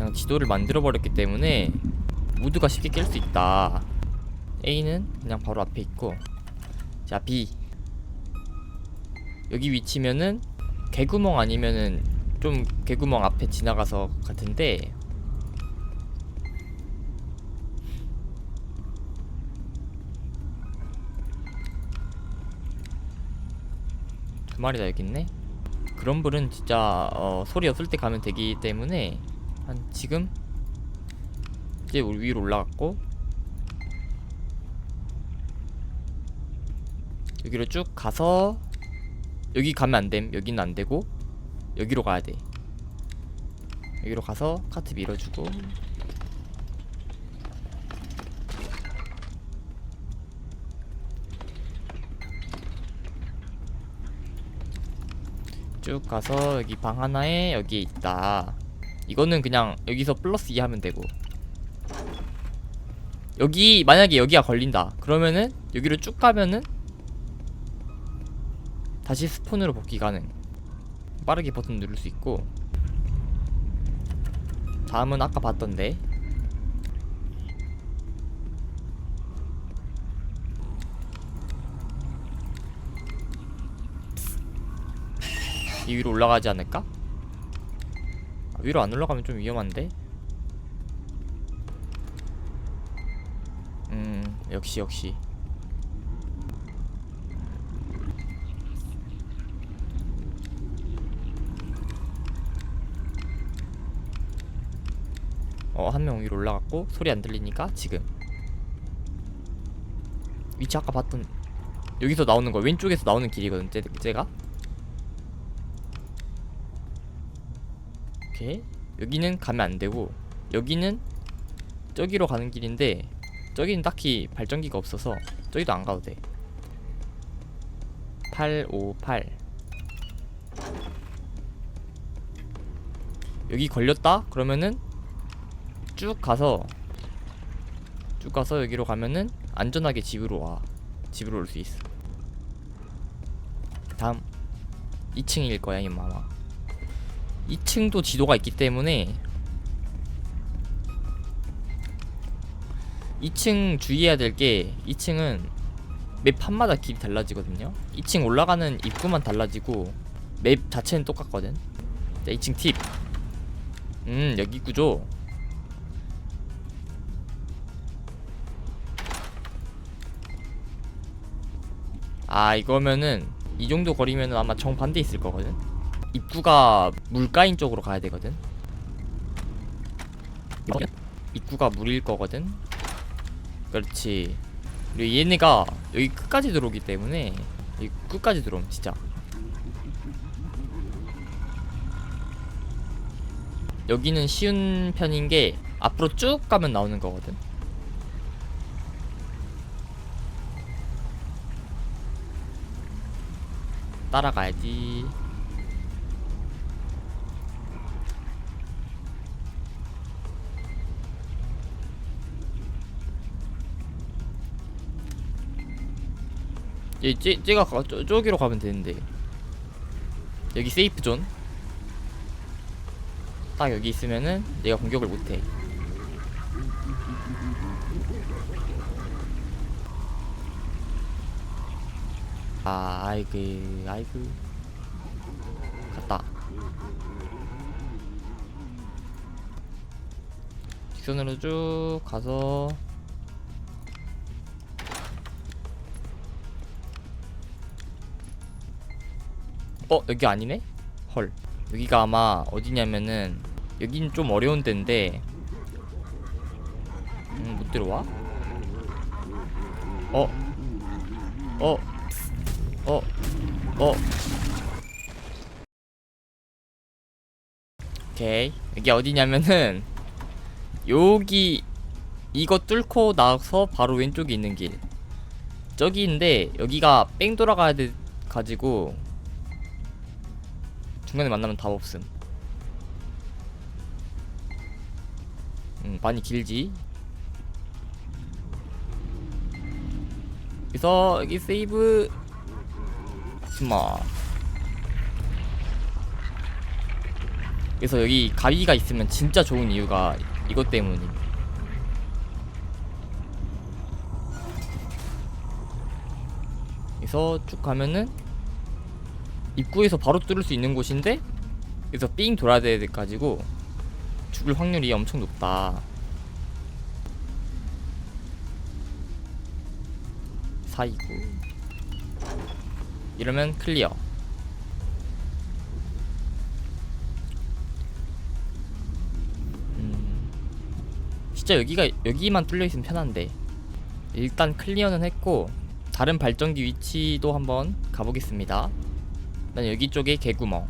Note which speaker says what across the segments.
Speaker 1: 그냥 지도를 만들어 버렸기 때문에 모두가 쉽게 깰 수 있다. A는 그냥 바로 앞에 있고 자 B 여기 위치면은 개구멍 아니면은 좀 개구멍 앞에 지나가서 같은데 두 마리 다 여기 있네. 그럼블은 진짜 어, 소리 없을 때 가면 되기 때문에 한 지금 이제 우리 위로 올라갔고 여기로 쭉 가서 여기 가면 안 됨. 여기는 안 되고 여기로 가야 돼. 여기로 가서 카트 밀어주고 쭉 가서 여기 방 하나에 여기에 있다. 이거는 그냥 여기서 플러스 2 하면 되고 여기 만약에 여기가 걸린다. 그러면은 여기로 쭉 가면은 다시 스폰으로 복귀 가능. 빠르게 버튼 누를 수 있고 다음은 아까 봤던데 이 위로 올라가지 않을까? 아, 위로 안 올라가면 좀 위험한데? 음 역시 역시. 어한 명 위로 올라갔고 소리 안 들리니까 지금. 위치 아까 봤던 여기서 나오는 거 왼쪽에서 나오는 길이거든 쟤, 쟤가 오케이. 여기는 가면 안 되고 여기는 저기로 가는 길인데 저기는 딱히 발전기가 없어서 저기도 안 가도 돼. 858 여기 걸렸다? 그러면은 쭉 가서 쭉 가서 여기로 가면은 안전하게 집으로 와. 집으로 올 수 있어. 다음. 2층일 거야 임마 아마 2층도 지도가 있기 때문에 2층 주의해야 될 게 2층은 맵 판마다 길이 달라지거든요. 2층 올라가는 입구만 달라지고 맵 자체는 똑같거든. 자 2층 팁. 음 여기 구조 아 이거면은 이 정도 거리면은 아마 정반대 있을 거거든 입구가 물가인 쪽으로 가야 되거든. 입구가 물일 거거든. 그렇지. 그리고 얘네가 여기 끝까지 들어오기 때문에 여기 끝까지 들어옴 진짜. 여기는 쉬운 편인 게 앞으로 쭉 가면 나오는 거거든. 따라가야지 얘, 쟤, 쟤가 가, 저, 저기로 가면 되는데 여기 세이프 존. 딱 여기 있으면은 내가 공격을 못해. 아, 아이고, 아이고. 갔다. 직선으로 쭉 가서 어 여기 아니네? 헐 여기가 아마 어디냐면은 여긴 좀 어려운 데인데 음, 못 들어와? 어? 어? 어? 어? 오케이 여기 어디냐면은 여기 이거 뚫고 나서 바로 왼쪽에 있는 길 저기인데 여기가 뺑 돌아가야 돼 가지고 중간에 만나면 답 없음. 음, 많이 길지. 그래서 여기 세이브 스마. 그래서 여기 가위가 있으면 진짜 좋은 이유가 이것 때문임. 그래서 쭉 가면은 입구에서 바로 뚫을 수 있는 곳인데 그래서 삥 돌아야 돼 가지고 죽을 확률이 엄청 높다. 사이고 이러면 클리어. 음, 진짜 여기가 여기만 뚫려 있으면 편한데 일단 클리어는 했고 다른 발전기 위치도 한번 가보겠습니다. 난 여기 쪽에 개구멍.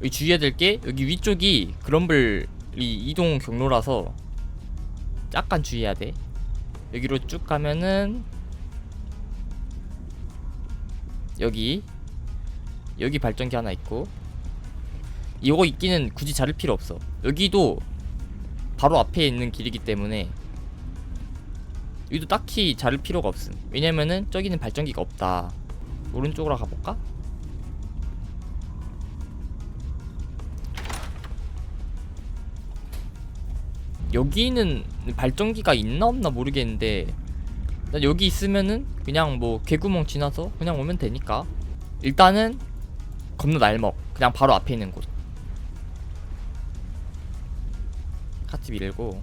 Speaker 1: 여기 주의해야 될 게 여기 위쪽이 그럼블이 이동 경로라서 약간 주의해야 돼. 여기로 쭉 가면은 여기 여기 발전기 하나 있고 이거 있기는 굳이 자를 필요 없어. 여기도 바로 앞에 있는 길이기 때문에 여기도 딱히 자를 필요가 없음. 왜냐면은 저기는 발전기가 없다. 오른쪽으로 가볼까? 여기는 발전기가 있나 없나 모르겠는데 난 여기 있으면은 그냥 뭐 개구멍 지나서 그냥 오면 되니까 일단은 겁나 날먹 그냥 바로 앞에 있는 곳 카트 밀고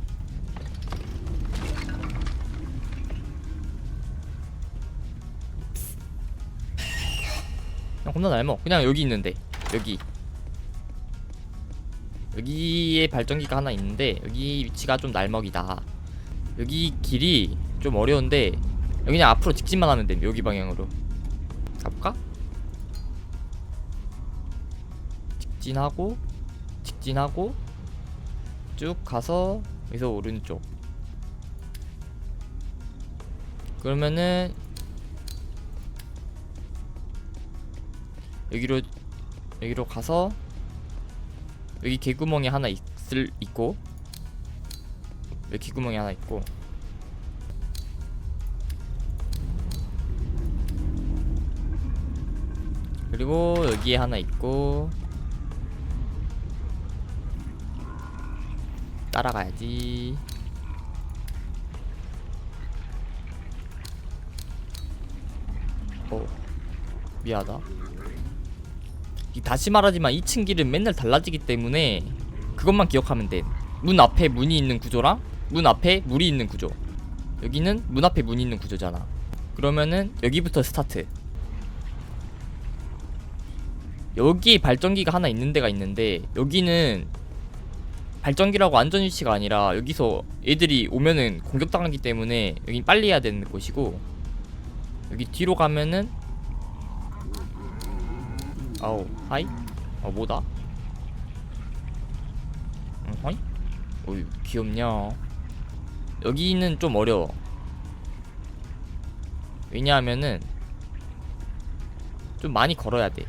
Speaker 1: 그냥 겁나 날먹. 그냥 여기 있는데. 여기. 여기에 발전기가 하나 있는데 여기 위치가 좀 날먹이다. 여기 길이 좀 어려운데 여기 그냥 앞으로 직진만 하면 돼 여기 방향으로. 가볼까? 직진하고 직진하고 쭉 가서 여기서 오른쪽. 그러면은 여기로 여기로 가서 여기 개구멍이 하나 있을 있고 여기 개구멍이 하나 있고. 그리고 여기에 하나 있고 따라가야지. 어 미안하다. 이 다시 말하지만 2층 길은 맨날 달라지기 때문에 그것만 기억하면 돼. 문 앞에 문이 있는 구조랑 문 앞에 물이 있는 구조. 여기는 문 앞에 문이 있는 구조잖아. 그러면은 여기부터 스타트. 여기 발전기가 하나 있는 데가 있는데 여기는 발전기라고 안전 위치가 아니라 여기서 애들이 오면은 공격당하기 때문에 여긴 빨리 해야 되는 곳이고 여기 뒤로 가면은 아우 하이? 어 뭐다? 응 하이? 어이 귀엽냐 여기는 좀 어려워 왜냐하면은 좀 많이 걸어야 돼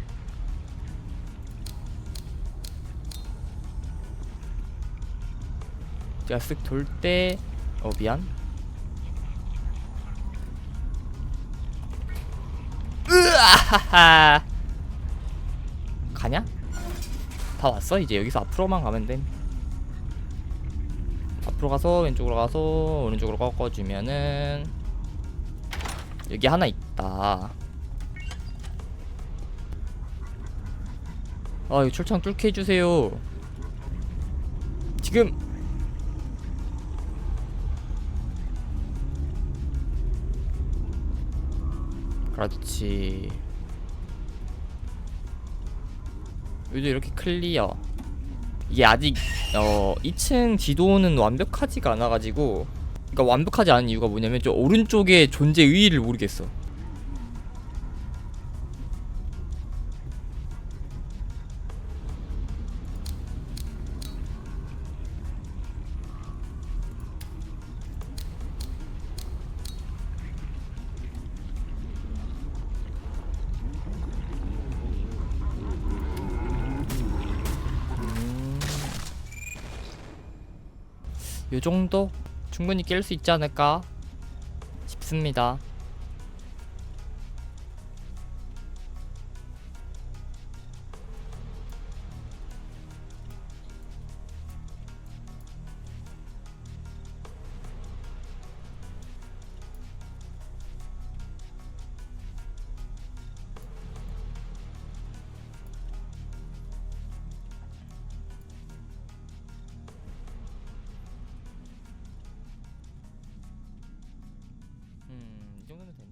Speaker 1: 제가 쓱 돌 때 어 미안 으아하하 가냐? 다 왔어? 이제 여기서 앞으로만 가면 돼 앞으로 가서 왼쪽으로 가서 오른쪽으로 꺾어주면은 여기 하나 있다. 아 이거 철창 뚫게 해주세요. 지금! 그렇지 여기도 이렇게 클리어. 이게 아직 어 2층 지도는 완벽하지가 않아가지고 그러니까 완벽하지 않은 이유가 뭐냐면 저 오른쪽에 존재 의의를 모르겠어 요 정도 충분히 깰 수 있지 않을까 싶습니다. 정도면 되네